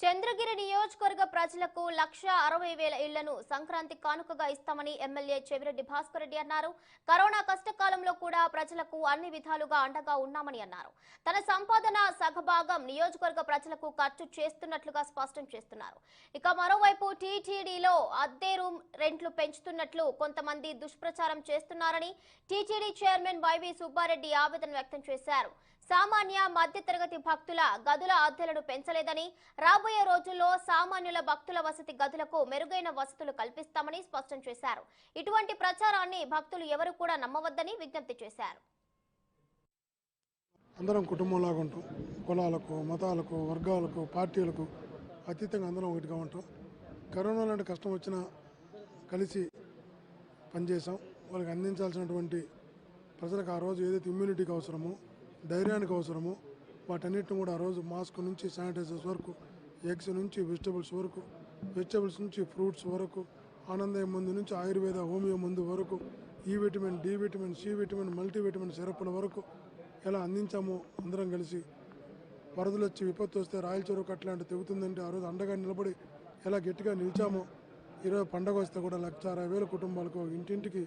చంద్రగిరి నియోజకవర్గ ప్రజలకు లక్ష అరవై వేల ఇళ్ళను సంక్రాంతి కానుకగా ఇస్తామని ఎమ్మెల్యే చెవిరెడ్డి భాస్కర్ రెడ్డి అన్నారు. కరోనా కష్టకాలంలో కూడా ప్రజలకు అన్ని విధాలుగా అండగా ఉన్నామని అన్నారు. తన సంపాదన సగభాగం నియోజకవర్గ ప్రజలకు ఖర్చు చేస్తున్నట్లుగా స్పష్టం చేస్తున్నారు. ఇక మరోవైపు టీటీడీలో అద్దె రూమ్ రెంట్లు పెంచుతున్నట్లు కొంతమంది దుష్ప్రచారం చేస్తున్నారని టీటీడీ చైర్మన్ వైవి సుబ్బారెడ్డి ఆవేదన వ్యక్తం చేశారు. సామాన్య మధ్యతరగతి భక్తుల గదుల అద్దెలను పెంచలేదని రాబోయే రోజుల్లో సామాన్యుల భక్తుల వసతి గదులకు మెరుగైన వసతులు కల్పిస్తామని స్పష్టం చేశారు. ఇటువంటి ప్రచారాన్ని భక్తులు ఎవరు కూడా నమ్మవద్దని విజ్ఞప్తి చేశారు. అందరం కుటుంబంలాగా ఉంటాం. కులాలకు మతాలకు వర్గాలకు పార్టీలకు అతీతంగా అందరం ఒకటిగా ఉంటాం. కరోనా లాంటి కష్టం వచ్చినా కలిసి పనిచేసాం వాళ్ళకి అందించాల్సినటువంటి ప్రజలకు ఆ రోజు ఏదైతే ఇమ్యూనిటీకి అవసరమో ధైర్యానికి అవసరము. వాటన్నిటిని కూడా ఆ రోజు మాస్క్ నుంచి శానిటైజర్స్ వరకు ఎగ్స్ నుంచి వెజిటబుల్స్ వరకు వెజిటబుల్స్ నుంచి ఫ్రూట్స్ వరకు ఆనందయ మందు నుంచి ఆయుర్వేద హోమియో మందు వరకు ఈ vitamin D vitamin C vitamin multivitamin సిరప్ల వరకు ఎలా అందించామో అందరం కలిసి వరదలు వచ్చి విపత్తు వస్తే రాయల చెరువు అట్లాంటి తెగుతుందంటే ఆ రోజు అండగా నిలబడి ఎలా గట్టిగా నిలిచామో ఈరోజు పండగ వస్తే కూడా లక్ష అరవై వేల కుటుంబాలకు ఇంటింటికి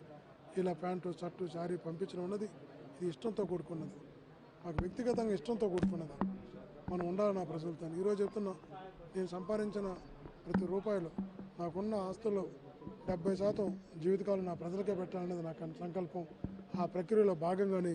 ఇలా ప్యాంటు షర్టు శారీ పంపించడం ఉన్నది. ఇది ఇష్టంతో కూడుకున్నది. నాకు వ్యక్తిగతంగా ఇష్టంతో కూడుకున్నది మనం ఉండాలి నా ప్రజలతో. ఈరోజు చెప్తున్నా నేను సంపాదించిన ప్రతి రూపాయలు నాకున్న ఆస్తుల్లో డెబ్బై శాతం జీవితకాలం నా ప్రజలకే పెట్టాలనేది నా సంకల్పం. ఆ ప్రక్రియలో భాగంగానే